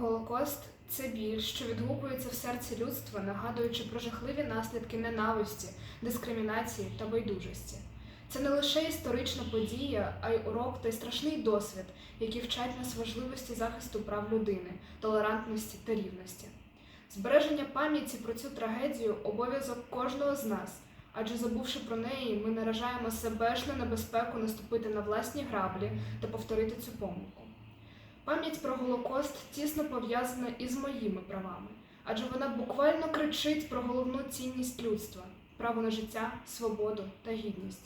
Голокост це біль, що відгукується в серці людства, нагадуючи про жахливі наслідки ненависті, дискримінації та байдужості. Це не лише історична подія, а й урок та й страшний досвід, які вчать нас важливості захисту прав людини, толерантності та рівності. Збереження пам'яті про цю трагедію обов'язок кожного з нас, адже забувши про неї, ми наражаємо себе ж на небезпеку наступити на власні граблі та повторити цю помилку. Пам'ять про Голокост тісно пов'язана із моїми правами, адже вона буквально кричить про головну цінність людства право на життя, свободу та гідність.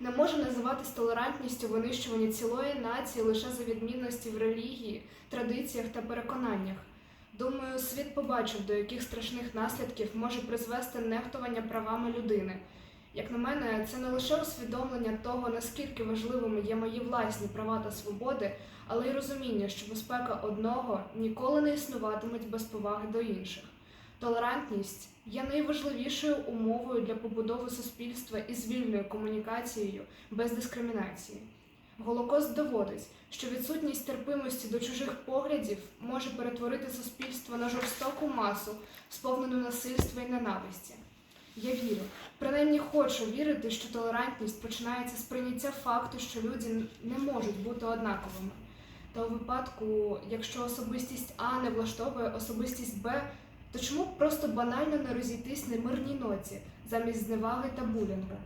Не може називатись толерантністю винищування цілої нації лише за відмінності в релігії, традиціях та переконаннях. Думаю, світ побачив, до яких страшних наслідків може призвести нехтування правами людини. Як на мене, це не лише усвідомлення того, наскільки важливими є мої власні права та свободи, але й розуміння, що безпека одного ніколи не існуватимуть без поваги до інших. Толерантність є найважливішою умовою для побудови суспільства із вільною комунікацією без дискримінації. Голокост доводить, що відсутність терпимості до чужих поглядів може перетворити суспільство на жорстоку масу, сповнену насильства і ненависті. Я вірю, принаймні хочу вірити, що толерантність починається з прийняття факту, що люди не можуть бути однаковими. Та у випадку, якщо особистість А не влаштовує особистість Б, то чому б просто банально не розійтись на мирній ноті замість зневаги та булінгу?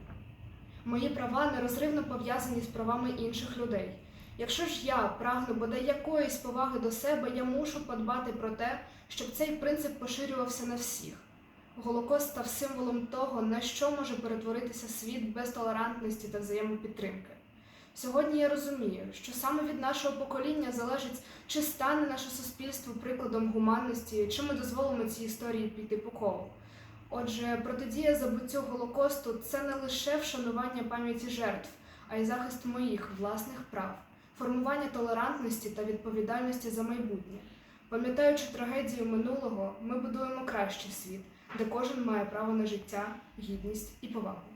Мої права нерозривно пов'язані з правами інших людей. Якщо ж я прагну бодай якоїсь поваги до себе, я мушу подбати про те, щоб цей принцип поширювався на всіх. Голокост став символом того, на що може перетворитися світ без толерантності та взаємопідтримки. Сьогодні я розумію, що саме від нашого покоління залежить, чи стане наше суспільство прикладом гуманності, чи ми дозволимо цій історії піти по колу. Отже, протидія забуттю Голокосту це не лише вшанування пам'яті жертв, а й захист моїх власних прав, формування толерантності та відповідальності за майбутнє. Пам'ятаючи трагедію минулого, ми будуємо кращий світ, де кожен має право на життя, гідність і повагу.